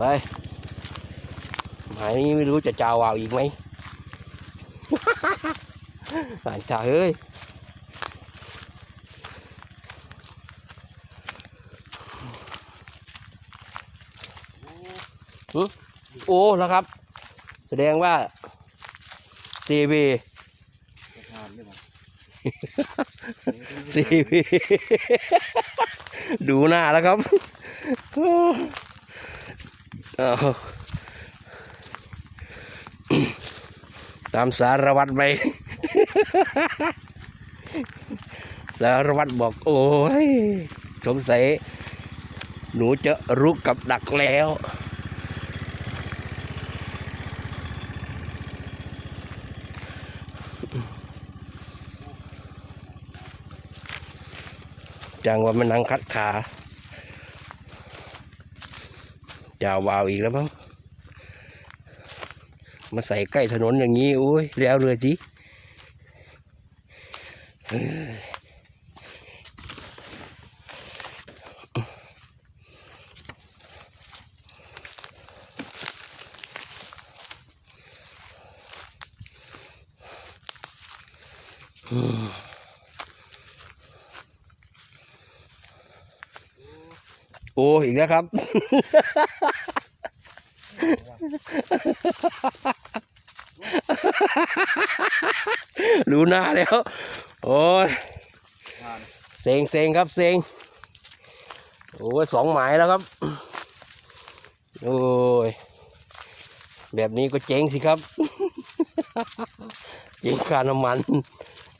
ไปหมายนี้ไม่รู้จะจาวาวอีกไหมหลานจ่าเฮ้ยโอ้แล้วครับ แสดงว่าเซเบทานได้ป่ะเซเบดูหน้าแล้วครับ ตามสารวัตรไป สารวัตรบอกโอ้ยสงสัยหนูจะรุกกับดักแล้ว จังว่ามันนั่งคัดขา จะวาวอีกแล้วมั้งมาใส่ใกล้ถนนอย่างนี้โอ้ยแล้วเรือจีเอ้ยอืมโอ้อีกแล้วครับ รู้หน้าแล้ว โอ้ยเซ็งเซ็งครับเซ็งโอ้ยสองหมายแล้วครับ โอ้ย แบบนี้ก็เจ๊งสิครับ เจ๊งค่าน้ำมัน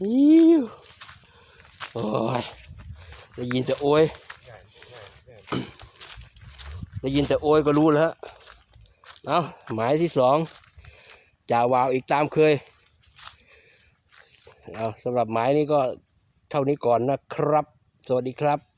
อิ้วโอ้ย ได้ยินแต่โอ้ย ได้ยินแต่โอ้ยก็รู้แล้ว เอาหมายที่สองจ่าวาวอีกตามเคยเอาสำหรับหมายนี้ก็เท่านี้ก่อนนะครับ สวัสดีครับ